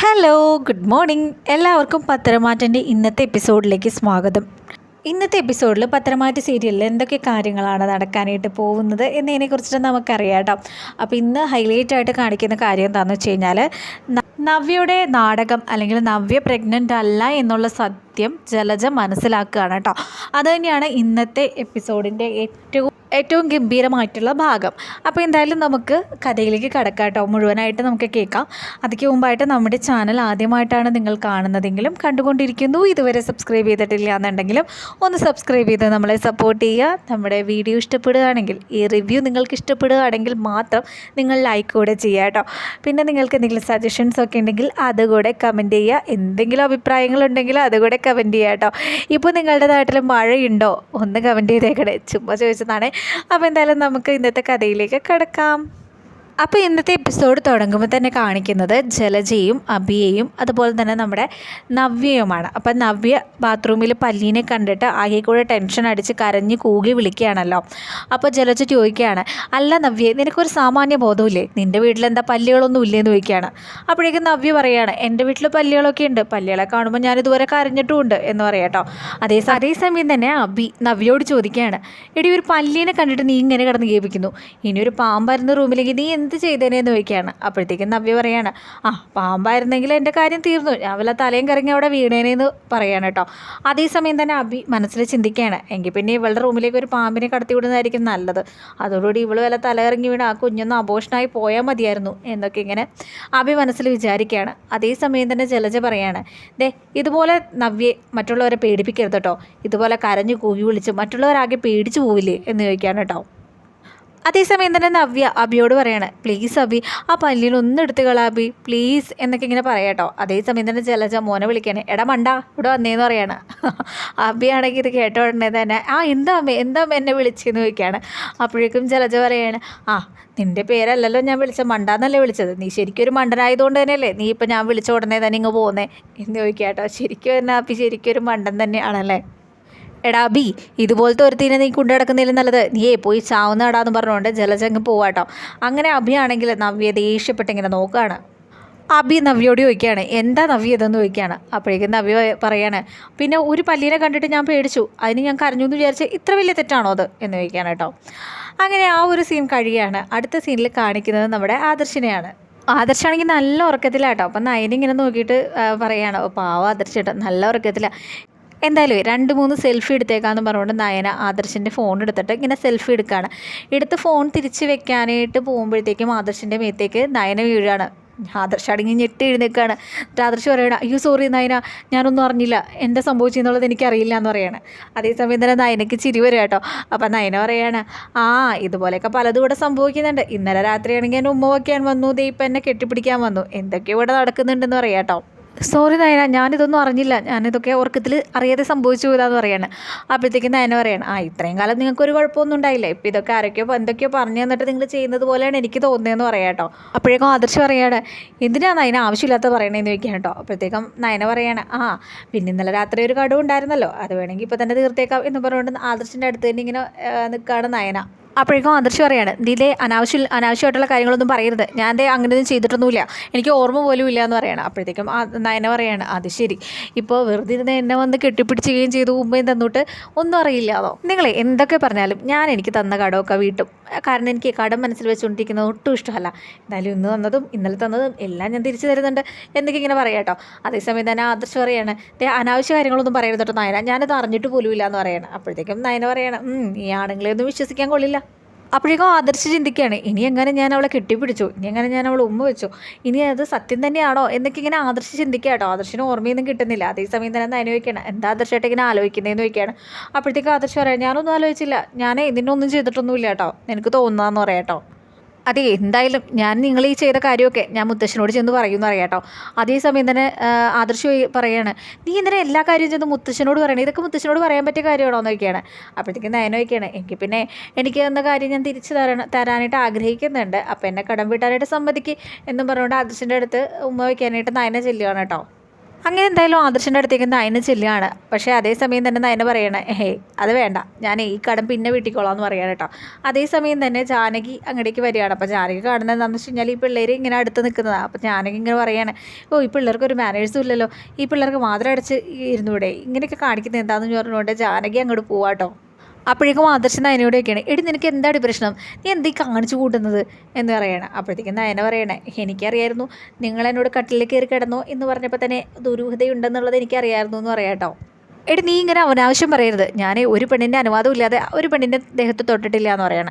Hello good morning എല്ലാവർക്കും പത്തരമാറ്റന്റെ ഇന്നത്തെ എപ്പിസോഡിലേക്ക് സ്വാഗതം. ഇന്നത്തെ എപ്പിസോഡിൽ പത്തരമാറ്റ് സീരിയലിൽ എന്തൊക്കെ കാര്യങ്ങളാണ് നടക്കാനായിട്ട് പോകുന്നത് എന്നതിനെക്കുറിച്ചിട്ട് നമുക്കറിയാം കേട്ടോ. അപ്പോൾ ഇന്ന് ഹൈലൈറ്റ് ആയിട്ട് കാണിക്കുന്ന കാര്യം എന്താണെന്ന് വെച്ച് കഴിഞ്ഞാൽ നവ്യയുടെ നാടകം അല്ലെങ്കിൽ നവ്യ പ്രഗ്നന്റ് അല്ല എന്നുള്ള സത്യം ജലജ മനസ്സിലാക്കുകയാണ് കേട്ടോ. അതുതന്നെയാണ് ഇന്നത്തെ എപ്പിസോഡിന്റെ ഏറ്റവും ഏറ്റവും ഗംഭീരമായിട്ടുള്ള ഭാഗം. അപ്പോൾ എന്തായാലും നമുക്ക് കഥയിലേക്ക് കടക്കാം കേട്ടോ മുഴുവനായിട്ട് നമുക്ക് കേൾക്കാം. അതിക്ക് മുമ്പായിട്ട് നമ്മുടെ ചാനൽ ആദ്യമായിട്ടാണ് നിങ്ങൾ കാണുന്നതെങ്കിലും കണ്ടുകൊണ്ടിരിക്കുന്നു. ഇതുവരെ സബ്സ്ക്രൈബ് ചെയ്തിട്ടില്ല എന്നുണ്ടെങ്കിലും ഒന്ന് സബ്സ്ക്രൈബ് ചെയ്ത് നമ്മളെ സപ്പോർട്ട് ചെയ്യുക. നമ്മുടെ വീഡിയോ ഇഷ്ടപ്പെടുകയാണെങ്കിൽ ഈ റിവ്യൂ നിങ്ങൾക്ക് ഇഷ്ടപ്പെടുകയാണെങ്കിൽ മാത്രം നിങ്ങൾ ലൈക്ക് കൂടെ ചെയ്യുക കേട്ടോ. പിന്നെ നിങ്ങൾക്ക് എന്തെങ്കിലും സജഷൻസ് ഒക്കെ ഉണ്ടെങ്കിൽ അതുകൂടെ കമന്റ് ചെയ്യുക. എന്തെങ്കിലും അഭിപ്രായങ്ങളുണ്ടെങ്കിൽ അതുകൂടെ കമന്റ് ചെയ്യുക കേട്ടോ. ഇപ്പോൾ നിങ്ങളുടെ നാട്ടിൽ മഴയുണ്ടോ? ഒന്ന് കമന്റ് ചെയ്തേക്കണേ. ചുമ്മാ ചോദിച്ചതാണ് അപ്പോൾ എന്തായാലും നമുക്ക് ഇന്നത്തെ കഥയിലേക്ക് കിടക്കാം. അപ്പോൾ ഇന്നത്തെ എപ്പിസോഡ് തുടങ്ങുമ്പോൾ തന്നെ കാണിക്കുന്നത് ജലജയും അബിയയും അതുപോലെ തന്നെ നമ്മുടെ നവ്യയുമാണ്. അപ്പോൾ നവ്യ ബാത്റൂമിൽ പല്ലീനെ കണ്ടിട്ട് ആകെ കൂടെ ടെൻഷൻ അടിച്ച് കരഞ്ഞ് കൂകി വിളിക്കുകയാണല്ലോ. അപ്പോൾ ജലജ ചോദിക്കുകയാണ് അല്ല നവ്യ നിനക്കൊരു സാമാന്യ ബോധമില്ലേ നിന്റെ വീട്ടിലെന്താ പല്ലികളൊന്നും ഇല്ലേന്ന് ചോദിക്കുകയാണ്. അപ്പോഴേക്കും നവ്യ പറയുകയാണ് എന്റെ വീട്ടിൽ പല്ലികളൊക്കെ ഉണ്ട്. പല്ലികളെ കാണുമ്പോൾ ഞാൻ ഇതുവരെ കരഞ്ഞിട്ടുമുണ്ട് എന്ന് പറയാട്ടോ അതേ അതേസമയം തന്നെ അബി നവ്യയോട് ചോദിക്കുകയാണ് എടി ഒരു പല്ലീനെ കണ്ടിട്ട് നീ ഇങ്ങനെ കിടന്ന് കേൾപ്പിക്കുന്നു. ഇനി ഒരു പാമ്പായിരുന്ന റൂമിലേക്ക് നീ എന്ത് ചെയ്തേനേന്ന് ചോദിക്കുകയാണ്. അപ്പോഴത്തേക്കും നവ്യ പറയാണ് ആ പാമ്പായിരുന്നെങ്കിൽ എന്റെ കാര്യം തീർന്നു. വല്ല തലയും കറങ്ങി അവിടെ വീണേനേന്ന് പറയാണ് കേട്ടോ. അതേസമയം തന്നെ അബി മനസ്സിൽ ചിന്തിക്കുകയാണ് എങ്കിൽ പിന്നെ ഇവളുടെ റൂമിലേക്ക് ഒരു പാമ്പിനെ കടത്തി വിടുന്നതായിരിക്കും നല്ലത്. അതോടുകൂടി ഇവൾ വല്ല തലകറങ്ങി വീണ് ആ കുഞ്ഞൊന്ന് അബോഷനായി പോയാൽ മതിയായിരുന്നു. എന്നൊക്കെ ഇങ്ങനെ അബി മനസ്സിൽ വിചാരിക്കുകയാണ്. അതേസമയം തന്നെ ജലജ പറയാണ് ദേ ഇതുപോലെ നവ്യെ മറ്റുള്ളവരെ പേടിപ്പിക്കരുത് കേട്ടോ. ഇതുപോലെ കരഞ്ഞു കൂവി വിളിച്ച് മറ്റുള്ളവരാകെ പേടിച്ചു പോവില്ലേ? എന്ന് ചോദിക്കുകയാണ് കേട്ടോ. അതേസമയം തന്നെ നവ്യ അബിയോട് പറയാണ് പ്ലീസ് അബി ആ പല്ലിയിൽ ഒന്ന് എടുത്ത് കളാബി പ്ലീസ് എന്നൊക്കെ ഇങ്ങനെ പറയാട്ടോ അതേസമയം തന്നെ ജലജ മോനെ വിളിക്കാണ് എടാ മണ്ട ഇവിടെ വന്നേന്ന് പറയാണ്. അബിയാണെങ്കിൽ ഇത് കേട്ട ഉടനെ തന്നെ ആ എന്താ അമ്മ എന്താ അമ്മ എന്നെ വിളിച്ചെന്ന്? ചോദിക്കുകയാണ് അപ്പോഴേക്കും ജലജ പറയാണ് ആ നിന്റെ പേരല്ലല്ലോ ഞാൻ വിളിച്ച മണ്ടാന്നല്ലേ വിളിച്ചത്. നീ ശരിക്കും ഒരു മണ്ടനായതുകൊണ്ട് തന്നെയല്ലേ നീ ഇപ്പം ഞാൻ വിളിച്ച ഉടനെ തന്നെ ഇങ്ങ് പോകുന്നേ എന്ന് ചോദിക്കാട്ടോ കേട്ടോ ശരിക്കും എന്നാ അപ്പി ശരിക്കും ഒരു മണ്ടൻ തന്നെയാണല്ലേ? എടാ ബി ഇതുപോലത്തെ ഒരു ഒരുത്തിനെ നീ കൊണ്ടു നടക്കുന്നില്ല നല്ലത്. നീയേ പോയി ചാവുന്നടാന്ന് പറഞ്ഞുകൊണ്ട് ജലജങ്ങ് പോവാട്ടോ അങ്ങനെ അഭിയാണെങ്കിൽ നവ്യ ദേഷ്യപ്പെട്ട് ഇങ്ങനെ നോക്കുകയാണ് അബി നവ്യോട് ചോദിക്കുകയാണ് എന്താ നവ്യ ഇതെന്ന് ചോദിക്കുകയാണ്? അപ്പോഴേക്കും നവ്യ പറയാണ് പിന്നെ ഒരു പല്ലിനെ കണ്ടിട്ട് ഞാൻ പേടിച്ചു. അതിന് ഞാൻ കരഞ്ഞു എന്ന് വിചാരിച്ച് ഇത്ര വലിയ തെറ്റാണോ അത്? എന്ന് ചോദിക്കുകയാണ് കേട്ടോ. അങ്ങനെ ആ ഒരു സീൻ കഴിയാണ് അടുത്ത സീനിൽ കാണിക്കുന്നത് നമ്മുടെ ആദർശിനെയാണ്. ആദർശാണെങ്കിൽ നല്ല ഉറക്കത്തിലാട്ടോ അപ്പം നയനിങ്ങനെ നോക്കിയിട്ട് പറയാണ് "ഓ, പാവം ആദർശേട്ടാ നല്ല ഉറക്കത്തിലാണ് എന്തായാലും രണ്ട് മൂന്ന് സെൽഫി എടുത്തേക്കാന്ന് പറഞ്ഞുകൊണ്ട് നയന ആദർശിന്റെ ഫോൺ എടുത്തിട്ട് ഇങ്ങനെ സെൽഫി എടുക്കുകയാണ് എടുത്ത് ഫോൺ തിരിച്ച് വെക്കാനായിട്ട് പോകുമ്പോഴത്തേക്കും ആദർശിന്റെ മേത്തേക്ക് നയന വീഴുകയാണ് ആദർശ് അടങ്ങി ഞെട്ടി എഴുന്നേക്കാണ് എന്നിട്ട് ആദർശ് പറയണം അയ്യോ സോറി നയന ഞാനൊന്നും അറിഞ്ഞില്ല. എന്താ സംഭവിച്ചെന്നുള്ളത് എനിക്കറിയില്ല എന്ന് പറയാണ്. അതേസമയം തന്നെ നയനയ്ക്ക് ചിരി വരും കേട്ടോ. അപ്പം നയന പറയാണ് ആ ഇതുപോലെയൊക്കെ പലതും ഇവിടെ സംഭവിക്കുന്നുണ്ട്. ഇന്നലെ രാത്രിയാണെങ്കിൽ എന്റെ ഉമ്മ വയ്ക്കാൻ വന്നു ദേ ഇപ്പം എന്നെ കെട്ടിപ്പിടിക്കാൻ വന്നു. എന്തൊക്കെയോ ഇവിടെ നടക്കുന്നുണ്ടെന്ന് പറയാം കേട്ടോ. സോറി നയന ഞാനിതൊന്നും അറിഞ്ഞില്ല. ഞാനിതൊക്കെ ഓർക്കത്തിൽ അറിയാതെ സംഭവിച്ചു പോയതാന്ന് പറയാണ്. അപ്പോഴത്തേക്കും നയന പറയാണ് ആ ഇത്രയും കാലം നിങ്ങൾക്ക് ഒരു കുഴപ്പമൊന്നും ഉണ്ടായില്ല. ഇപ്പം ഇതൊക്കെ ആരൊക്കെയോ എന്തൊക്കെയോ പറഞ്ഞു തന്നിട്ട് നിങ്ങൾ ചെയ്യുന്നത് പോലെയാണ് എനിക്ക് തോന്നിയതെന്ന് പറയാം കേട്ടോ അപ്പോഴേക്കും ആദർശ് പറയാണ് എന്തിനാണ് നയന ആവശ്യമില്ലാത്ത പറയണേന്ന് ചോദിക്കാം കേട്ടോ അപ്പോഴത്തേക്കും നയന പറയാണ് ആ പിന്നെ ഇന്നലെ രാത്രി ഒരു കടവും ഉണ്ടായിരുന്നല്ലോ. അത് വേണമെങ്കിൽ ഇപ്പോൾ തന്നെ തീർത്തേക്കാം. എന്ന് പറഞ്ഞുകൊണ്ട് ആദർശിന്റെ അടുത്ത് തന്നെ ഇങ്ങനെ നിൽക്കുകയാണ് നയന. അപ്പോഴേക്കും ആദർശ് പറയാണ് ഇതിലെ അനാവശ്യ അനാവശ്യമായിട്ടുള്ള കാര്യങ്ങളൊന്നും പറയരുത്. ഞാൻ ദേ അങ്ങനെയൊന്നും ചെയ്തിട്ടൊന്നുമില്ല. എനിക്ക് ഓർമ്മ പോലും ഇല്ല എന്ന് പറയണം. അപ്പോഴത്തേക്കും നയന പറയാണ് അത് ശരി. ഇപ്പോൾ വെറുതെ ഇരുന്ന് എന്നെ വന്ന് കെട്ടിപ്പിടിച്ചുകയും ചെയ്തു ഉമ്മയും തന്നിട്ട് ഒന്നും അറിയില്ലാതോ നിങ്ങളെ എന്തൊക്കെ പറഞ്ഞാലും ഞാൻ എനിക്ക് തന്ന കടമൊക്കെ വീട്ടും. കാരണം എനിക്ക് കടം മനസ്സിൽ വെച്ചുകൊണ്ടിരിക്കുന്നത് ഒട്ടും ഇഷ്ടമല്ല. എന്തായാലും ഇന്ന് തന്നതും ഇന്നലെ തന്നതും എല്ലാം ഞാൻ തിരിച്ചു തരുന്നുണ്ട് എന്നൊക്കെ ഇങ്ങനെ പറയാട്ടോ അതേസമയം തന്നെ ആദർശ് പറയാണ് ദേ അനാവശ്യ കാര്യങ്ങളൊന്നും പറയരുത് കേട്ടോ നയന. ഞാനത് അറിഞ്ഞിട്ട് പോലും ഇല്ല എന്ന് പറയണം. അപ്പോഴത്തേക്കും നയന പറയണം "ഉം, ഈ ആണുങ്ങളെ ഒന്നും വിശ്വസിക്കാൻ കൊള്ളില്ല. അപ്പോഴേക്കും ആദർശ് ചിന്തിക്കുകയാണ് ഇനി എങ്ങനെ ഞാൻ അവളെ കെട്ടിപ്പിടിച്ചു? ഇനി എങ്ങനെ ഞാൻ അവളെ ഉമ്മ വെച്ചു? ഇനി അത് സത്യം തന്നെയാണോ? എന്നൊക്കെ ഇങ്ങനെ ആദർശ് ചിന്തിക്കുക കേട്ടോ. ആദർശിന് ഓർമ്മയൊന്നും കിട്ടുന്നില്ല. അതേസമയം തന്നെ നയന വയ്ക്കണം എന്താ ആദർശമായിട്ട് ഇങ്ങനെ ആലോചിക്കുന്നതെന്ന് ചോദിക്കുകയാണ്. അപ്പോഴത്തേക്കും ആദർശ് പറയാം ഞാനൊന്നും ആലോചിച്ചില്ല. ഞാൻ ഇതിനൊന്നും ചെയ്തിട്ടൊന്നുമില്ല കേട്ടോ. എനിക്ക് തോന്നുന്നതെന്ന് പറയാം കേട്ടോ. അതെ എന്തായാലും ഞാൻ നിങ്ങൾ ഈ ചെയ്ത കാര്യമൊക്കെ ഞാൻ മുത്തശ്ശനോട് ചെന്ന് പറയുമെന്ന് അറിയാട്ടോ. അതേസമയം തന്നെ ആദർശ് പറയാണ് നീ എന്തിനാ എല്ലാ കാര്യവും ചെന്ന് മുത്തശ്ശനോട് പറയണേ? ഇതൊക്കെ മുത്തശ്ശനോട് പറയാൻ പറ്റിയ കാര്യമാണോ എന്ന് ചോദിക്കുകയാണ് അപ്പോഴത്തേക്കും നയന ചോദിക്കുകയാണ് എനിക്ക് പിന്നെ എനിക്ക് എന്ന കാര്യം ഞാൻ തിരിച്ചു തരണം തരാനായിട്ട് ആഗ്രഹിക്കുന്നുണ്ട്. അപ്പോൾ എന്നെ കടം വീട്ടാനായിട്ട് സമ്മതിക്ക് എന്നും പറഞ്ഞുകൊണ്ട് ആദർശിന്റെ അടുത്ത് ഉമ്മ വയ്ക്കാനായിട്ട് നയന ചെല്ലുകയാണ് കേട്ടോ. അങ്ങനെ എന്തായാലും ആദർശന്റെ അടുത്തേക്ക് നയന ചെല്ലുകയാണ്. പക്ഷേ അതേസമയം തന്നെ നയന പറയണേ ഹേ അത് വേണ്ട. ഞാൻ ഈ കടം പിന്നെ വീട്ടിക്കോളാം എന്ന് പറയാണ് കേട്ടോ. അതേസമയം തന്നെ ജാനകി അങ്ങടേക്ക് വരികയാണ്. അപ്പോൾ ജാനകി കാണുന്നത് എന്താണെന്ന് വെച്ച് കഴിഞ്ഞാൽ ഈ പിള്ളേർ ഇങ്ങനെ അടുത്ത് നിൽക്കുന്നതാണ് അപ്പോൾ ജാനകി ഇങ്ങനെ പറയാണ് ഓ ഈ പിള്ളേർക്ക് ഒരു മാനേഴ്സും ഇല്ലല്ലോ. ഈ പിള്ളേർക്ക് മാത്രം അടച്ച് ഇരുന്നൂടെ. ഇങ്ങനെയൊക്കെ കാണിക്കുന്നത് എന്താണെന്ന് പറഞ്ഞുകൊണ്ട് ജാനകി അങ്ങോട്ട് പോവാട്ടോ അപ്പോഴേക്കും ആദർശ നയനയോടെയൊക്കെയാണ് എടി നിനക്ക് എന്താണ് പ്രശ്നം? നീ എന്തീ കാണിച്ചു കൂട്ടുന്നത്? എന്ന് പറയണം. അപ്പോഴത്തേക്കും നയന പറയണേ എനിക്കറിയായിരുന്നു നിങ്ങൾ എന്നോട് കട്ടിലിൽ കയറി കിടന്നോ എന്ന് പറഞ്ഞപ്പോൾ തന്നെ ദുരൂഹതയുണ്ടെന്നുള്ളത് എനിക്കറിയായിരുന്നു എന്ന് പറയാം കേട്ടോ. എടി നീ ഇങ്ങനെ അവനാവശ്യം പറയരുത്. ഞാൻ ഒരു പെണ്ണിന്റെ അനുവാദം ഇല്ലാതെ ഒരു പെണ്ണിന്റെ ദേഹത്ത് തൊട്ടിട്ടില്ല എന്ന് പറയാണ്.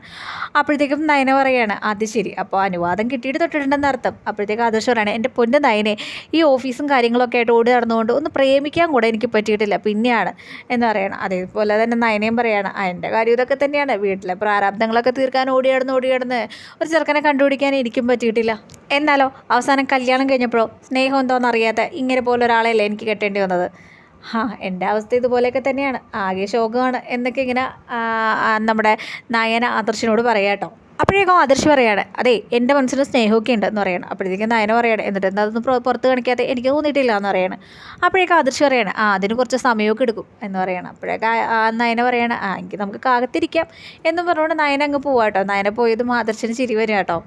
അപ്പോഴത്തേക്കും നയന പറയാണ് അത് ശരി. അപ്പോൾ അനുവാദം കിട്ടിയിട്ട് തൊട്ടിട്ടുണ്ടെന്ന് അർത്ഥം. അപ്പോഴത്തേക്കും ആദർശം എന്റെ പൊന്ന് നയനെ ഈ ഓഫീസും കാര്യങ്ങളൊക്കെ ആയിട്ട് ഓടി നടന്നുകൊണ്ട് ഒന്ന് പ്രേമിക്കാൻ കൂടെ എനിക്ക് പറ്റിയിട്ടില്ല. പിന്നെയാണ്. എന്ന് പറയണം. അതേപോലെ തന്നെ നയനയും പറയാണ് എന്റെ കാര്യം ഇതൊക്കെ തന്നെയാണ്. വീട്ടിലെ പ്രാരാബ്ദങ്ങളൊക്കെ തീർക്കാൻ ഓടി നടന്ന് ഓടി നടന്ന് ഒരു ചെറുക്കനെ കണ്ടുപിടിക്കാൻ എനിക്കും പറ്റിയിട്ടില്ല. എന്നാലോ അവസാനം കല്യാണം കഴിഞ്ഞപ്പോഴോ സ്നേഹം എന്തോന്നറിയാത്ത ഇങ്ങനെ പോലെ ഒരാളെയല്ലേ എനിക്ക് കെട്ടേണ്ടി വന്നത്? ആ എന്റെ അവസ്ഥ ഇതുപോലെയൊക്കെ തന്നെയാണ്. ആകെ ശോകമാണ് എന്നൊക്കെ ഇങ്ങനെ നമ്മുടെ നയന ആദർശിനോട് പറയാട്ടോ അപ്പോഴേക്കും ആദർശ് പറയാണ് അതെ എന്റെ മനസ്സിന് സ്നേഹമൊക്കെ ഉണ്ടെന്ന് പറയണം. അപ്പോഴത്തേക്കും നയന പറയണം എന്നിട്ട് എന്താ അതൊന്നും പുറ- പുറത്ത് കാണിക്കാതെ എനിക്ക് തോന്നിയിട്ടില്ല എന്ന് പറയണം. അപ്പോഴേക്കും ആദർശ് പറയണം ആ അതിന് കുറച്ച് സമയമൊക്കെ എടുക്കും എന്ന് പറയണം. അപ്പോഴേക്കും നയന പറയണം ആ എങ്കിൽ നമുക്ക് കാകത്തിരിക്കാം എന്നും പറഞ്ഞുകൊണ്ട് നയന അങ്ങ് പോവാട്ടോ നയന പോയതും ആദർശിന് ചിരി വരും കേട്ടോ.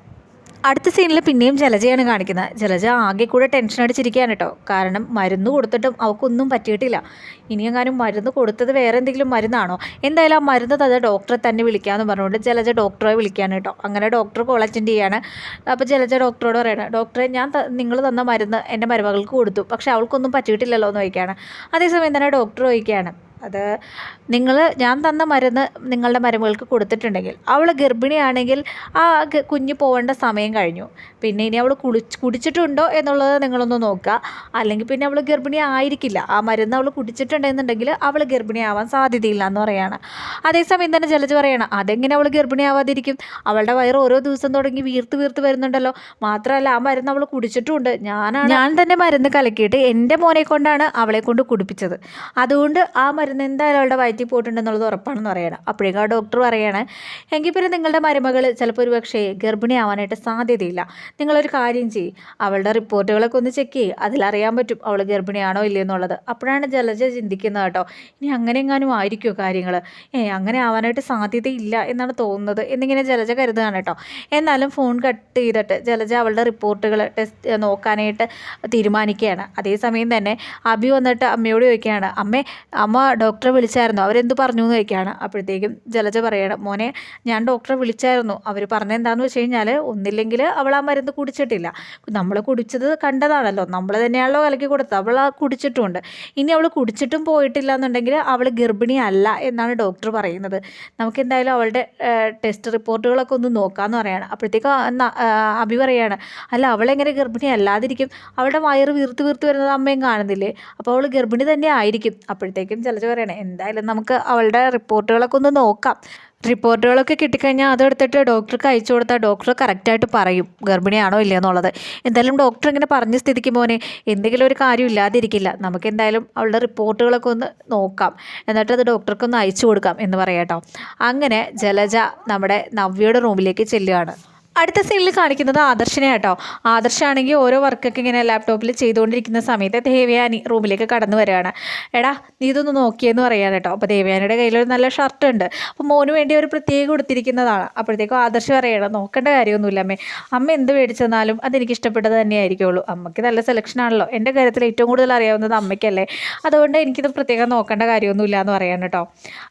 അടുത്ത സീനിൽ പിന്നെയും ജലജയാണ് കാണിക്കുന്നത്. ജലജ ആകെ കൂടെ ടെൻഷൻ അടിച്ചിരിക്കുകയാണ് കേട്ടോ കാരണം മരുന്ന് കൊടുത്തിട്ടും അവൾക്കൊന്നും പറ്റിയിട്ടില്ല. ഇനി എങ്ങാനും മരുന്ന് കൊടുത്തത് വേറെ എന്തെങ്കിലും മരുന്നാണോ? എന്തായാലും ആ മരുന്ന് തന്ന ഡോക്ടറെ തന്നെ വിളിക്കാമെന്ന് പറഞ്ഞുകൊണ്ട് ജലജ ഡോക്ടറെ വിളിക്കുകയാണ് കേട്ടോ അങ്ങനെ ഡോക്ടർ കോൾ അറ്റൻഡ് ചെയ്യാണ്. അപ്പോൾ ജലജ ഡോക്ടറോട് പറയണം ഡോക്ടറെ ഞാൻ നിങ്ങൾ തന്ന മരുന്ന് എന്റെ മരുമകൾക്ക് കൊടുത്തു. പക്ഷേ അവൾക്കൊന്നും പറ്റിയിട്ടില്ലല്ലോ എന്ന് ചോദിക്കുകയാണ്. അതേസമയം തന്നെ ഡോക്ടർ ചോദിക്കുകയാണ് അത് നിങ്ങൾ ഞാൻ തന്ന മരുന്ന് നിങ്ങളുടെ മരുമകൾക്ക് കൊടുത്തിട്ടുണ്ടെങ്കിൽ അവൾ ഗർഭിണിയാണെങ്കിൽ ആ കുഞ്ഞ് പോകേണ്ട സമയം കഴിഞ്ഞു. പിന്നെ ഇനി അവൾ കുളിച്ച് കുടിച്ചിട്ടുണ്ടോ എന്നുള്ളത് നിങ്ങളൊന്ന് നോക്കുക. അല്ലെങ്കിൽ പിന്നെ അവൾ ഗർഭിണി ആയിരിക്കില്ല. ആ മരുന്ന് അവൾ കുടിച്ചിട്ടുണ്ടെന്നുണ്ടെങ്കിൽ അവൾ ഗർഭിണിയാവാൻ സാധ്യതയില്ല എന്ന് പറയാണ്. അതേസമയം തന്നെ ജലജ പറയണം അതെങ്ങനെ അവൾ ഗർഭിണിയാവാതിരിക്കും? അവളുടെ വയറ് ഓരോ ദിവസം തുടങ്ങി വീർത്ത് വീർത്ത് വരുന്നുണ്ടല്ലോ. മാത്രമല്ല ആ മരുന്ന് അവൾ കുടിച്ചിട്ടുണ്ട് ഞാനാണ് ഞാൻ തന്നെ മരുന്ന് കലക്കിയിട്ട് എന്റെ മോനെ കൊണ്ടാണ് അവളെ കൊണ്ട് കുടിപ്പിച്ചത്. അതുകൊണ്ട് ആ മരുന്ന് എന്തായാലും അവളുടെ വയറ്റിൽ പോയിട്ടുണ്ടെന്നുള്ളത് ഉറപ്പാണെന്ന് പറയണം. അപ്പോഴേക്കും ആ ഡോക്ടർ പറയുകയാണ് എങ്കിൽ പിന്നെ നിങ്ങളുടെ മരുമകൾ ചിലപ്പോൾ ഒരു പക്ഷേ ഗർഭിണിയാവാനായിട്ട് സാധ്യതയില്ല. നിങ്ങളൊരു കാര്യം ചെയ്യും. അവളുടെ റിപ്പോർട്ടുകളൊക്കെ ഒന്ന് ചെക്ക് ചെയ്യും. അതിലറിയാൻ പറ്റും അവൾ ഗർഭിണിയാണോ ഇല്ലയോ എന്നുള്ളത്. അപ്പോഴാണ് ജലജ ചിന്തിക്കുന്നത് കേട്ടോ. ഇനി അങ്ങനെ എങ്ങാനും ആയിരിക്കുമോ കാര്യങ്ങൾ ഏ അങ്ങനെ ആവാനായിട്ട് സാധ്യതയില്ല എന്നാണ് തോന്നുന്നത്. എന്നിങ്ങനെ ജലജ കരുതുകയാണ് കേട്ടോ. എന്നാലും ഫോൺ കട്ട് ചെയ്തിട്ട് ജലജ അവളുടെ റിപ്പോർട്ടുകൾ ടെസ്റ്റ് നോക്കാനായിട്ട് തീരുമാനിക്കുകയാണ്. അതേസമയം തന്നെ അബി വന്നിട്ട് അമ്മയോട് ചോദിക്കുകയാണ് അമ്മേ അമ്മ ഡോക്ടറെ വിളിച്ചായിരുന്നു. അവരെന്ത് പറഞ്ഞു എന്ന് ചോദിക്കുകയാണ്. അപ്പോഴത്തേക്കും ജലജ പറയണം മോനെ ഞാൻ ഡോക്ടറെ വിളിച്ചായിരുന്നു. അവർ പറഞ്ഞെന്താണെന്ന് വെച്ച് കഴിഞ്ഞാൽ ഒന്നില്ലെങ്കിൽ അവൾ ആ മരുന്ന് കുടിച്ചിട്ടില്ല. നമ്മൾ കുടിച്ചത് കണ്ടതാണല്ലോ. നമ്മൾ തന്നെയാണല്ലോ കലക്കി കൊടുത്തത്. അവൾ ആ കുടിച്ചിട്ടുമുണ്ട്. ഇനി അവൾ കുടിച്ചിട്ടും പോയിട്ടില്ല എന്നുണ്ടെങ്കിൽ അവൾ ഗർഭിണി അല്ല എന്നാണ് ഡോക്ടർ പറയുന്നത്. നമുക്ക് എന്തായാലും അവളുടെ ടെസ്റ്റ് റിപ്പോർട്ടുകളൊക്കെ ഒന്ന് നോക്കാമെന്ന് പറയാണ്. അപ്പോഴത്തേക്കും അഭി പറയാണ് അല്ല അവളെങ്ങനെ ഗർഭിണി അല്ലാതിരിക്കും. അവളുടെ വയറ് വീർത്ത് വീർത്ത് വരുന്നത് അമ്മയും കാണുന്നില്ലേ? അപ്പോൾ അവൾ ഗർഭിണി തന്നെ ആയിരിക്കും. അപ്പോഴത്തേക്കും ചിലച്ച് പറയണേ. എന്തായാലും നമുക്ക് അവളുടെ റിപ്പോർട്ടുകളൊക്കെ ഒന്ന് നോക്കാം. റിപ്പോർട്ടുകളൊക്കെ കിട്ടിക്കഴിഞ്ഞാൽ അതെടുത്തിട്ട് ഡോക്ടർക്ക് അയച്ചു കൊടുത്താൽ ഡോക്ടർ കറക്റ്റായിട്ട് പറയും. ഗർഭിണിയാണോ ഇല്ലയോ എന്നുള്ളത്. എന്തായാലും ഡോക്ടർ ഇങ്ങനെ പറഞ്ഞ സ്ഥിതിക്ക് മോനെ എന്തെങ്കിലും ഒരു കാര്യം ഇല്ലാതിരിക്കില്ല. നമുക്ക് എന്തായാലും അവളുടെ റിപ്പോർട്ടുകളൊക്കെ ഒന്ന് നോക്കാം. എന്നിട്ട് അത് ഡോക്ടർക്കൊന്ന് അയച്ചു കൊടുക്കാം എന്ന് പറയാട്ടോ. അങ്ങനെ ജലജ നമ്മുടെ നവ്യയുടെ റൂമിലേക്ക് ചെല്ലുകയാണ്. അടുത്ത സീനിൽ കാണിക്കുന്നത് ആദർശനെ കേട്ടോ ആദർശാണെങ്കിൽ ഓരോ വർക്കൊക്കെ ഇങ്ങനെ ലാപ്ടോപ്പിൽ ചെയ്തുകൊണ്ടിരിക്കുന്ന സമയത്ത് ദേവയാനി റൂമിലേക്ക് കടന്നു വരികയാണ്. എടാ നീ ഇതൊന്ന് നോക്കിയെന്ന് പറയാൻ കേട്ടോ. അപ്പോൾ ദേവയാനിയുടെ കയ്യിലൊരു നല്ല ഷർട്ട് ഉണ്ട്. അപ്പോൾ മോന് വേണ്ടി ഒരു പ്രത്യേകം കൊടുത്തിരിക്കുന്നതാണ്. അപ്പോഴത്തേക്കും ആദർശ് പറയണം നോക്കേണ്ട കാര്യമൊന്നുമില്ല അമ്മേ. അമ്മ എന്ത് മേടിച്ചെന്നാലും അതെനിക്ക് ഇഷ്ടപ്പെട്ടത് തന്നെയായിരിക്കുള്ളൂ. അമ്മയ്ക്ക് നല്ല സെലക്ഷൻ ആണല്ലോ. എന്റെ കാര്യത്തിൽ ഏറ്റവും കൂടുതൽ അറിയാവുന്നത് അമ്മയ്ക്കല്ലേ. അതുകൊണ്ട് എനിക്കിത് പ്രത്യേകം നോക്കേണ്ട കാര്യമൊന്നുമില്ല എന്ന് പറയാൻ കേട്ടോ.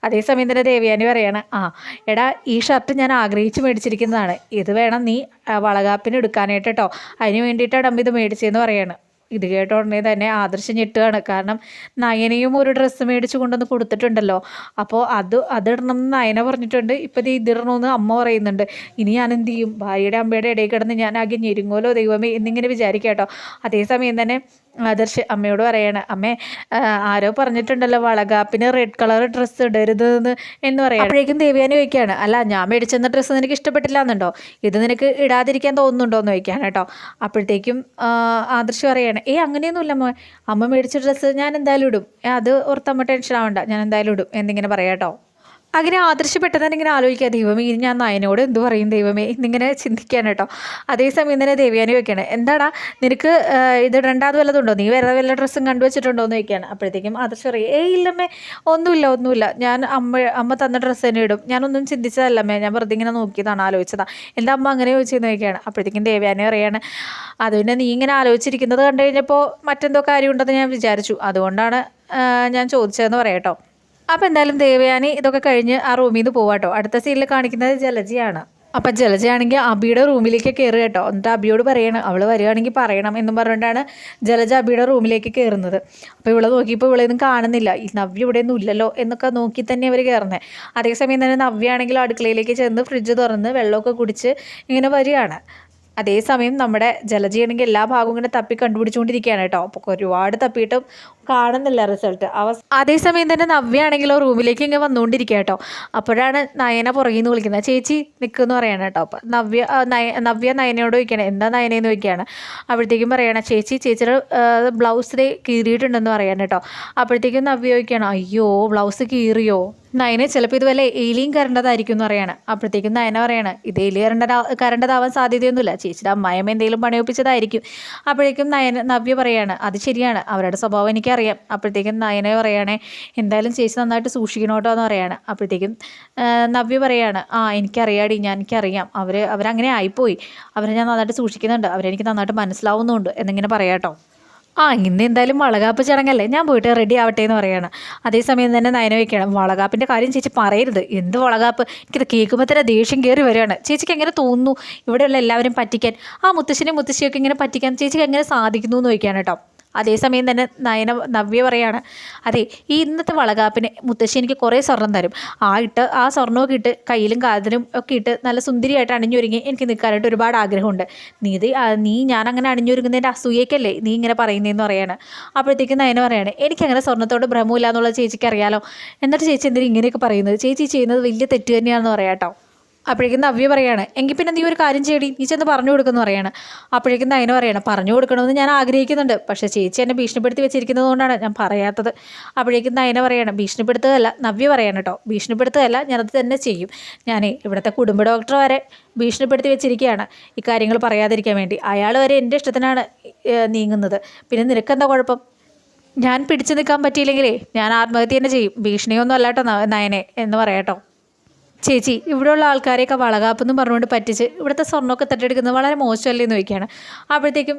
അതേസമയം തന്നെ ദേവയാനി പറയാണ് ആ എടാ ഈ ഷർട്ട് ഞാൻ ആഗ്രഹിച്ച് മേടിച്ചിരിക്കുന്നതാണ്. ഇത് നീ ആ, വളകാപ്പിന് എടുക്കാനായിട്ട് കേട്ടോ അതിന് വേണ്ടിയിട്ടാണ് അമ്മ ഇത് മേടിച്ചതെന്ന് പറയാണ്. ഇത് കേട്ട ഉടനെ തന്നെ ആദർശം ഞെട്ടുകയാണ്. കാരണം നയനയും ഒരു ഡ്രസ്സ് മേടിച്ച് കൊണ്ടുവന്ന് കൊടുത്തിട്ടുണ്ടല്ലോ. അപ്പോൾ അത് അതിടണം എന്ന് നയന പറഞ്ഞിട്ടുണ്ട്. ഇപ്പം ഇത് ഇതിടണമെന്ന് അമ്മ പറയുന്നുണ്ട്. ഇനി ഞാൻ എന്ത് ചെയ്യും? ഭാര്യയുടെ അമ്മയുടെ ഇടയിൽ കിടന്ന് ഞാൻ ആകെ ഞെരുങ്ങോലോ ദൈവമേ എന്നിങ്ങനെ വിചാരിക്കാം കേട്ടോ അതേസമയം തന്നെ ആദർശ് അമ്മയോട് പറയാണ് അമ്മേ ആരോ പറഞ്ഞിട്ടുണ്ടല്ലോ വളകാപ്പിന് റെഡ് കളർ ഡ്രസ്സ് ഇടരുത് എന്ന് പറയാം അപ്പോഴേക്കും ദേവയാനി ചോദിക്കുകയാണ് അല്ല ഞാൻ മേടിച്ചെന്ന ഡ്രസ്സ് നിനക്ക് ഇഷ്ടപ്പെട്ടില്ല എന്നുണ്ടോ ഇത് നിനക്ക് ഇടാതിരിക്കാൻ തോന്നുന്നുണ്ടോ എന്ന് ചോദിക്കുകയാണ് കേട്ടോ. അപ്പോഴത്തേക്കും ആദർശ് പറയാണ് ഏ അങ്ങനെയൊന്നുമില്ല അമ്മ അമ്മ മേടിച്ച ഡ്രസ്സ് ഞാൻ എന്തായാലും ഇടും. അത് ഓർത്തമ്മ ടെൻഷൻ ആവണ്ട. ഞാൻ എന്തായാലും ഇടും. എന്നിങ്ങനെ പറയാം കേട്ടോ. അങ്ങനെ ആദർശപ്പെട്ടത് തന്നെ ഇങ്ങനെ ആലോചിക്കുക. ദൈവമേ ഇനി ഞാൻ നയനോട് എന്ത് പറയും? ദൈവമേ എന്നിങ്ങനെ ചിന്തിക്കാൻ കേട്ടോ. അതേസമയം തന്നെ ദേവ്യാനി വയ്ക്കുകയാണ് എന്താടാ നിനക്ക് ഇത് രണ്ടാമത് വല്ലതുണ്ടോ നീ വേറെ വല്ല ഡ്രസ്സും കണ്ടുവച്ചിട്ടുണ്ടോ? എന്ന് ചോദിക്കുകയാണ്. അപ്പോഴത്തേക്കും ആദർശ് പറയും ഏയ് ഇല്ലമ്മേ ഒന്നുമില്ല ഒന്നുമില്ല. ഞാൻ അമ്മ അമ്മ തന്ന ഡ്രസ്സ് തന്നെ ഇടും. ഞാനൊന്നും ചിന്തിച്ചതല്ലമ്മേ. ഞാൻ വെറുതെ ഇങ്ങനെ നോക്കിയതാണ് ആലോചിച്ചതാണ് എന്താ അമ്മ അങ്ങനെ ചോദിച്ചെന്ന് ചോദിക്കുകയാണ്. അപ്പോഴത്തേക്കും ദേവ്യാനി പറയാണ് അത് പിന്നെ നീ ഇങ്ങനെ ആലോചിച്ചിരിക്കുന്നത് കണ്ടു കഴിഞ്ഞപ്പോൾ മറ്റെന്തോ കാര്യമുണ്ടെന്ന് ഞാൻ വിചാരിച്ചു. അതുകൊണ്ടാണ് ഞാൻ ചോദിച്ചതെന്ന് പറയാം കേട്ടോ. അപ്പോൾ എന്തായാലും ദേവയാനി ഇതൊക്കെ കഴിഞ്ഞ് ആ റൂമിൽ നിന്ന് പോവാട്ടോ അടുത്ത സീനിൽ കാണിക്കുന്നത് ജലജയാണ്. അപ്പം ജലജയാണെങ്കിൽ അബിയുടെ റൂമിലേക്ക് കയറുക കേട്ടോ. എന്നിട്ട് അബിയോട് പറയണം അവൾ വരികയാണെങ്കിൽ പറയണം എന്നും പറഞ്ഞുകൊണ്ടാണ് ജലജ അബിയുടെ റൂമിലേക്ക് കയറുന്നത് അപ്പോൾ ഇവളെ നോക്കിയപ്പോൾ ഇവളെയൊന്നും കാണുന്നില്ല. ഈ നവ്യ ഇവിടെയൊന്നും ഇല്ലല്ലോ എന്നൊക്കെ നോക്കി തന്നെ അവർ കയറുന്നത് അതേസമയം തന്നെ നവ്യാണെങ്കിൽ അടുക്കളയിലേക്ക് ചെന്ന് ഫ്രിഡ്ജ് തുറന്ന് വെള്ളമൊക്കെ കുടിച്ച് ഇങ്ങനെ വരികയാണ്. അതേസമയം നമ്മുടെ ജലജയാണെങ്കിൽ എല്ലാ ഭാഗവും ഇങ്ങനെ തപ്പി കണ്ടുപിടിച്ചുകൊണ്ടിരിക്കുകയാണ് കേട്ടോ. അപ്പോൾ ഒരുപാട് തപ്പിയിട്ടും കാണുന്നില്ല റിസൾട്ട്. അവ അതേസമയം തന്നെ നവ്യാണെങ്കിലോ റൂമിലേക്ക് ഇങ്ങനെ വന്നുകൊണ്ടിരിക്കുക കേട്ടോ. അപ്പോഴാണ് നയന പുറകിൽ നിന്ന് വിളിക്കുന്നത്. ചേച്ചി നിൽക്കുമെന്ന് പറയണം കേട്ടോ. അപ്പം നവ്യ നവ്യ നയനയോട് ചോദിക്കണം എന്താ നയനയെന്ന് ചോദിക്കുകയാണ്? അപ്പോഴത്തേക്കും പറയണം ചേച്ചി ചേച്ചിയുടെ ബ്ലൗസിൽ കീറിയിട്ടുണ്ടെന്ന് പറയാൻ കേട്ടോ. അപ്പോഴത്തേക്കും നവ്യ ചോദിക്കുകയാണ് അയ്യോ ബ്ലൗസ് കീറിയോ? നയനെ ചിലപ്പോൾ ഇത് വല്ല എലിയും കരണ്ടതായിരിക്കും എന്ന് പറയാണ്. അപ്പോഴത്തേക്കും നയന പറയാണ് ഇത് എലി കരണ്ടതാ കരണ്ടതാവാൻ സാധ്യതയൊന്നുമില്ല. ചേച്ചിയുടെ അമ്മായിമ്മ എന്തെങ്കിലും പണിയൊപ്പിച്ചതായിരിക്കും അപ്പോഴേക്കും നയന നവ്യ പറയാണ് അത് ശരിയാണ്. അവരുടെ സ്വഭാവം എനിക്കറിയാം അപ്പോഴത്തേക്കും നയന പറയുകയാണേ എന്തായാലും ചേച്ചി നന്നായിട്ട് സൂക്ഷിക്കണോട്ടോ എന്ന് പറയാണ്. അപ്പോഴത്തേക്കും നവ്യ പറയാണ് ആ എനിക്കറിയാടി ഞാൻ എനിക്കറിയാം. അവർ അവരങ്ങനെ ആയിപ്പോയി. അവരെ ഞാൻ നന്നായിട്ട് സൂക്ഷിക്കുന്നുണ്ട്. അവരെനിക്ക് നന്നായിട്ട് മനസ്സിലാവുന്നുണ്ട്. എന്നിങ്ങനെ പറയാട്ടോ ആ ഇന്ന് എന്തായാലും വളകാപ്പ് ചടങ്ങല്ലേ? ഞാൻ പോയിട്ട് റെഡി ആവട്ടെ എന്ന് പറയാണ്. അതേസമയം തന്നെ നയന വയ്ക്കണം വളകാപ്പിന്റെ കാര്യം ചേച്ചി പറയരുത്. എന്ത് വളകാപ്പ്? എനിക്കിത് കേൾക്കുമ്പോൾ തന്നെ ദേഷ്യം കയറി വരികയാണ്. ചേച്ചിക്ക് എങ്ങനെ തോന്നുന്നു? ഇവിടെയുള്ള എല്ലാവരും പറ്റിക്കാൻ ആ മുത്തശ്ശനെ മുത്തശ്ശിയൊക്കെ ഇങ്ങനെ പറ്റിക്കാൻ ചേച്ചിക്ക് എങ്ങനെ സാധിക്കുന്നു എന്ന് ചോദിക്കുകയാണ് കേട്ടോ. അതേസമയം തന്നെ നയന നവ്യ പറയാണ് അതെ ഈ ഇന്നത്തെ വളകാപ്പിന് മുത്തശ്ശി എനിക്ക് കുറേ സ്വർണം തരും. ആ ഇട്ട് ആ സ്വർണമൊക്കെ ഇട്ട് കയ്യിലും കാതിലും ഒക്കെ ഇട്ട് നല്ല സുന്ദരിയായിട്ട് അണിഞ്ഞൊരുങ്ങി എനിക്ക് നിൽക്കാനായിട്ട് ഒരുപാട് ആഗ്രഹമുണ്ട്. നീ ഇത് നീ ഞാൻ അങ്ങനെ അണിഞ്ഞൊരുങ്ങുന്നതിന്റെ അസൂയക്കല്ലേ നീ ഇങ്ങനെ പറയുന്നതെന്ന് പറയാണ്. അപ്പോഴത്തേക്കും നയന പറയാണ് എനിക്കങ്ങനെ സ്വർണത്തോട് ഭ്രമമില്ല എന്നുള്ളത് ചേച്ചിക്ക് അറിയാലോ. എന്നിട്ട് ചേച്ചി എന്തിനും ഇങ്ങനെയൊക്കെ പറയുന്നത്? ചേച്ചി ചെയ്യുന്നത് വലിയ തെറ്റ് തന്നെയാണെന്ന് പറയാം കേട്ടോ. അപ്പോഴേക്കും നവ്യ പറയാണ് എങ്കിൽ പിന്നെ നീ ഒരു കാര്യം ചെയ്യടി നീ ചെന്ന് പറഞ്ഞു കൊടുക്കുമെന്ന് പറയാണ്. അപ്പോഴേക്കും നയന പറയണം പറഞ്ഞു കൊടുക്കണമെന്ന് ഞാൻ ആഗ്രഹിക്കുന്നുണ്ട് പക്ഷേ ചേച്ചി എന്നെ ഭീഷണിപ്പെടുത്തി വെച്ചിരിക്കുന്നത് കൊണ്ടാണ് ഞാൻ പറയാത്തത്. അപ്പോഴേക്കും നയന പറയണം ഭീഷണിപ്പെടുത്തുകയല്ല നവ്യ പറയണം കേട്ടോ ഭീഷണിപ്പെടുത്തുകയല്ല ഞാനത് തന്നെ ചെയ്യും. ഞാൻ ഇവിടുത്തെ കുടുംബ ഡോക്ടർ വരെ ഭീഷണിപ്പെടുത്തി വെച്ചിരിക്കുകയാണ് ഇക്കാര്യങ്ങൾ കാര്യങ്ങൾ പറയാതിരിക്കാൻ വേണ്ടി. അയാൾ വരെ എന്റെ ഇഷ്ടത്തിനാണ് നീങ്ങുന്നത്. പിന്നെ നിനക്കെന്താ കുഴപ്പം? ഞാൻ പിടിച്ചു നിൽക്കാൻ പറ്റിയില്ലെങ്കിലേ ഞാൻ ആത്മഹത്യ തന്നെ ചെയ്യും. ഭീഷണിയൊന്നും അല്ല കേട്ടോ നയനെ എന്ന് പറയാട്ടോ ചേച്ചി ഇവിടെയുള്ള ആൾക്കാരെയൊക്കെ വളകാപ്പെന്നും പറഞ്ഞുകൊണ്ട് പറ്റിച്ച് ഇവിടുത്തെ സ്വർണമൊക്കെ തട്ടിയെടുക്കുന്നത് വളരെ മോശമല്ലേ എന്ന് ചോദിക്കുകയാണ്. അപ്പോഴത്തേക്കും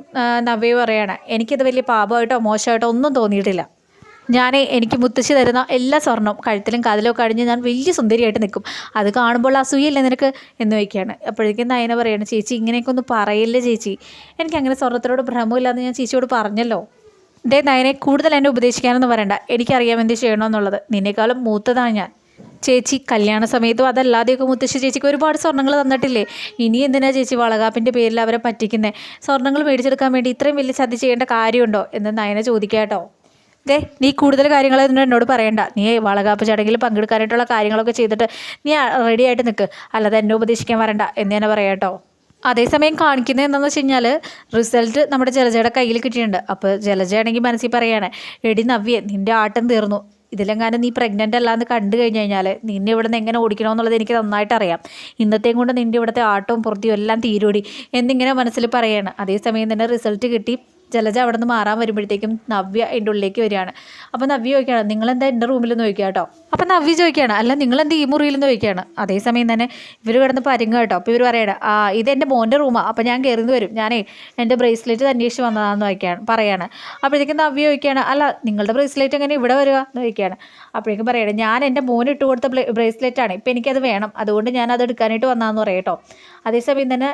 നവ്യ പറയാണ് എനിക്കത് വലിയ പാപമായിട്ടോ മോശമായിട്ടോ ഒന്നും തോന്നിയിട്ടില്ല. ഞാൻ എനിക്ക് മുത്തശ്ശി തരുന്ന എല്ലാ സ്വർണവും കഴുത്തിലും കാതിലും അടിഞ്ഞ് ഞാൻ വലിയ സുന്ദരിയായിട്ട് നിൽക്കും. അത് കാണുമ്പോൾ അസൂയല്ലേ നിനക്ക്? എന്ന് ചോദിക്കുകയാണ്. അപ്പോഴേക്കും നയന പറയാണ് ചേച്ചി ഇങ്ങനെയൊക്കെ ഒന്ന് പറയില്ലേ ചേച്ചി? എനിക്ക് അങ്ങനെ സ്വർണത്തിനോട് ഭ്രമമില്ലാന്ന് ഞാൻ ചേച്ചിയോട് പറഞ്ഞല്ലോ. ദേ നയനെ കൂടുതൽ എന്നെ ഉപദേശിക്കാനൊന്നും പറയണ്ട എനിക്കറിയാം എന്ത് ചെയ്യണമെന്നുള്ളത്. നിന്നേക്കാളും മൂത്തതാണ് ഞാൻ. ചേച്ചി കല്യാണ സമയത്തും അതല്ലാതെയൊക്കെ മുത്തശ്ശി ചേച്ചിക്ക് ഒരുപാട് സ്വർണങ്ങൾ തന്നിട്ടില്ലേ? ഇനി എന്തിനാ ചേച്ചി വളകാപ്പിന്റെ പേരിൽ അവരെ പറ്റിക്കുന്നത് സ്വർണങ്ങൾ മേടിച്ചെടുക്കാൻ വേണ്ടി ഇത്രയും വലിയ ചതി ചെയ്യേണ്ട കാര്യമുണ്ടോ? എന്ന് നയന ചോദിക്കാട്ടോ ദേ നീ കൂടുതൽ കാര്യങ്ങളൊന്നും എന്നോട് പറയണ്ട. നീ വളകാപ്പ് ചടങ്ങിൽ പങ്കെടുക്കാനായിട്ടുള്ള കാര്യങ്ങളൊക്കെ ചെയ്തിട്ട് നീ റെഡി ആയിട്ട് നിൽക്ക് അല്ലാതെ എന്നെ ഉപദേശിക്കാൻ വരണ്ട എന്ന് തന്നെ പറയാട്ടോ അതേസമയം കാണിക്കുന്നത് എന്താണെന്ന് വെച്ച് കഴിഞ്ഞാൽ റിസൾട്ട് നമ്മുടെ ജലജയുടെ കയ്യിൽ കിട്ടിയിട്ടുണ്ട്. അപ്പോൾ ജലജയാണെങ്കിൽ മനസ്സിൽ പറയുകയാണ് എടി നവ്യ നിന്റെ ആട്ടം തീർന്നു. ഇതിലെങ്ങാനും നീ പ്രഗ്നന്റ് അല്ലാന്ന് കണ്ടു കഴിഞ്ഞ് കഴിഞ്ഞാൽ നിന്നെ ഇവിടെ നിന്ന് എങ്ങനെ ഓടിക്കണമെന്നുള്ളത് എനിക്ക് നന്നായിട്ട് അറിയാം ഇന്നത്തെയും കൊണ്ട് നിന്റെ ഇവിടുത്തെ ആട്ടവും പുറത്തിയും എല്ലാം തീരൂടി എന്നിങ്ങനെ മനസ്സിൽ പറയാണ്. അതേസമയം തന്നെ റിസൾട്ട് കിട്ടി. ജലജ അവിടെ നിന്ന് മാറാൻ വരുമ്പോഴത്തേക്കും നവ്യ എന്റെ ഉള്ളിലേക്ക് വരികയാണ്. അപ്പോൾ നവ്യ ചോദിക്കുകയാണ് നിങ്ങളെന്താ എന്റെ റൂമിൽ നിന്ന് ചോദിക്കുക കേട്ടോ? അപ്പോൾ നവ്യ ചോദിക്കുകയാണ് അല്ല നിങ്ങളെന്ത് ഈ മുറിയിൽ നിന്ന് ചോദിക്കുകയാണ് അതേസമയം തന്നെ ഇവർ കിടന്ന് പരുങ്ങ കേട്ടോ. അപ്പോൾ ഇവർ പറയണം ആ ഇത് എന്റെ മോന്റെ റൂമാണ് അപ്പോൾ ഞാൻ കയറിന്ന് വരും. ഞാനേ എന്റെ ബ്രേസ്ലെറ്റ് അന്വേഷിച്ച് വന്നതാണെന്ന് വയ്ക്കുകയാണ് പറയാണ്. അപ്പോഴത്തേക്കും നവ്യ ചോദിക്കുകയാണ് അല്ല നിങ്ങളുടെ ബ്രേസ്ലെറ്റ് എങ്ങനെ ഇവിടെ വരിക? എന്ന് ചോദിക്കുകയാണ്. അപ്പോഴേക്കും പറയണം ഞാൻ എന്റെ മോന് ഇട്ട് കൊടുത്ത ബ്രേസ്ലെറ്റാണ് ഇപ്പോൾ എനിക്കത് വേണം. അതുകൊണ്ട് ഞാൻ അത് എടുക്കാനായിട്ട് വന്നതെന്ന് പറയാം കേട്ടോ. അതേസമയം തന്നെ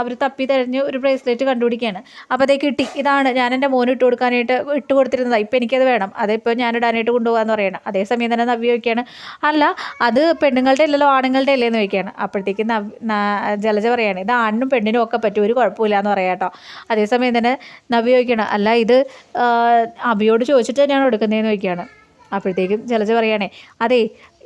അവർ തപ്പി തിരഞ്ഞ് ഒരു ബ്രേസ്ലെറ്റ് കണ്ടുപിടിക്കുകയാണ്. അപ്പോൾ അതേ കിട്ടി. ഇതാണ് ഞാൻ എന്റെ മോന് ഇട്ട് കൊടുക്കാനായിട്ട് ഇട്ട് കൊടുത്തിരുന്നത്. ഇപ്പോൾ എനിക്കത് വേണം. അതിപ്പോൾ ഞാൻ ഇടാനായിട്ട് കൊണ്ടുപോകാമെന്ന് പറയണം. അതേസമയം തന്നെ നവ്യ ചോദിക്കുകയാണ് അല്ല അത് പെണ്ണുങ്ങളുടെ അല്ലല്ലോ ആണുങ്ങളുടെ അല്ലേ എന്ന് ചോദിക്കുകയാണ്. അപ്പോഴത്തേക്കും ജലജ പറയാണ് ഇത് ആണിനും പെണ്ണിനും ഒക്കെ പറ്റും. ഒരു കുഴപ്പമില്ല എന്ന് പറയാം കേട്ടോ. അതേസമയം തന്നെ നവ്യ ചോദിക്കണം അല്ല ഇത് അബിയോട് ചോദിച്ചിട്ട് തന്നെയാണ് എടുക്കുന്നതെന്ന് ചോദിക്കുകയാണ്. അപ്പോഴത്തേക്കും ജലജ പറയുകയാണേ അതെ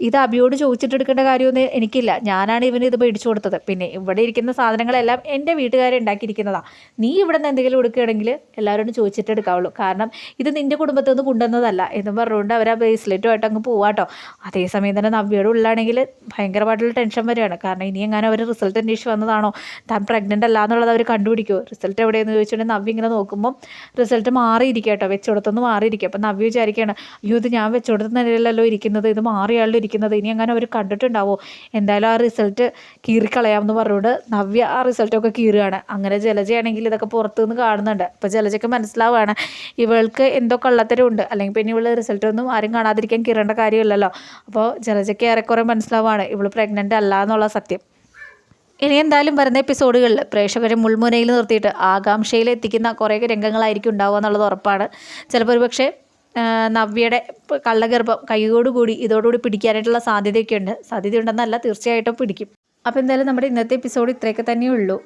ഇത് അബിയോട് ചോദിച്ചിട്ടെടുക്കേണ്ട കാര്യമൊന്നും എനിക്കില്ല. ഞാനാണ് ഇവന് ഇത് മേടിച്ചു കൊടുത്തത്. പിന്നെ ഇവിടെ ഇരിക്കുന്ന സാധനങ്ങളെല്ലാം എന്റെ വീട്ടുകാരെ ഉണ്ടാക്കിയിരിക്കുന്നതാണ് നീ ഇവിടെ നിന്ന് എന്തെങ്കിലും എടുക്കുകയാണെങ്കിൽ എല്ലാവരോടും ചോദിച്ചിട്ട് എടുക്കാവുള്ളൂ കാരണം ഇത് നിന്റെ കുടുംബത്തിൽ നിന്ന് കൊണ്ടുവന്നതല്ല. എന്നും പറഞ്ഞുകൊണ്ട് അവർ ആ ബ്രേസ്ലെറ്റുമായിട്ട് അങ്ങ് പോവാട്ടോ അതേസമയം തന്നെ നവ്യയുടെ ഉള്ളിലാണെങ്കിൽ ഭയങ്കരമായിട്ടുള്ള ടെൻഷൻ വരികയാണ്. കാരണം ഇനി എങ്ങനെ അവർ റിസൾട്ട് അന്വേഷിച്ച് വന്നതാണോ? താൻ പ്രഗ്നന്റ് അല്ല എന്നുള്ളത് അവർ കണ്ടുപിടിക്കുമോ റിസൾട്ട് എവിടെയെന്ന് ചോദിച്ചിട്ടുണ്ടെങ്കിൽ നവ്യ ഇങ്ങനെ നോക്കുമ്പോൾ റിസൾട്ട് മാറിയിരിക്കുക കേട്ടോ. വെച്ചുകൊടുത്തൊന്ന് മാറിയിരിക്കുക. അപ്പം നവ്യ വിചാരിക്കുകയാണ് അയ്യോ ഇത് ഞാൻ വെച്ചുകൊടുത്ത നിലയിലല്ലോ ഇരിക്കുന്നത്. ഇത് മാറിയാളുടെ ഇരിക്കുന്നത് ഇനി അങ്ങനെ അവർ കണ്ടിട്ടുണ്ടാവോ? എന്തായാലും ആ റിസൾട്ട് കീറിക്കളയാമെന്ന് പറഞ്ഞുകൊണ്ട് നവ്യ ആ റിസൾട്ടൊക്കെ കീറുകയാണ്. അങ്ങനെ ജലജയാണെങ്കിൽ ഇതൊക്കെ പുറത്തു നിന്ന് കാണുന്നുണ്ട്. അപ്പോൾ ജലജയ്ക്ക് മനസ്സിലാവുകയാണ് ഇവൾക്ക് എന്തോ കള്ളത്തരമുണ്ട്. അല്ലെങ്കിൽ പിന്നെ ഇവൾ റിസൾട്ടൊന്നും ആരും കാണാതിരിക്കാൻ കീറേണ്ട കാര്യമില്ലല്ലോ. അപ്പോൾ ജലജയ്ക്ക് ഏറെക്കുറെ മനസ്സിലാവുകയാണ് ഇവൾ പ്രഗ്നന്റ് അല്ല എന്നുള്ള സത്യം. ഇനി എന്തായാലും വരുന്ന എപ്പിസോഡുകളിൽ പ്രേക്ഷകരെ മുൾമുനയിൽ നിർത്തിയിട്ട് ആകാംക്ഷയിൽ എത്തിക്കുന്ന കുറേ രംഗങ്ങളായിരിക്കും ഉണ്ടാവുക എന്നുള്ളത് ഉറപ്പാണ്. ചിലപ്പോൾ ഒരു പക്ഷേ നവ്യയുടെ കള്ളഗർഭം കൈയോടുകൂടി ഇതോടുകൂടി പിടിക്കാനായിട്ടുള്ള സാധ്യതയൊക്കെ ഉണ്ട് സാധ്യതയുണ്ടെന്നല്ല തീർച്ചയായിട്ടും പിടിക്കും. അപ്പോൾ എന്തായാലും നമ്മുടെ ഇന്നത്തെ എപ്പിസോഡ് ഇത്രയൊക്കെ തന്നെയേ ഉള്ളൂ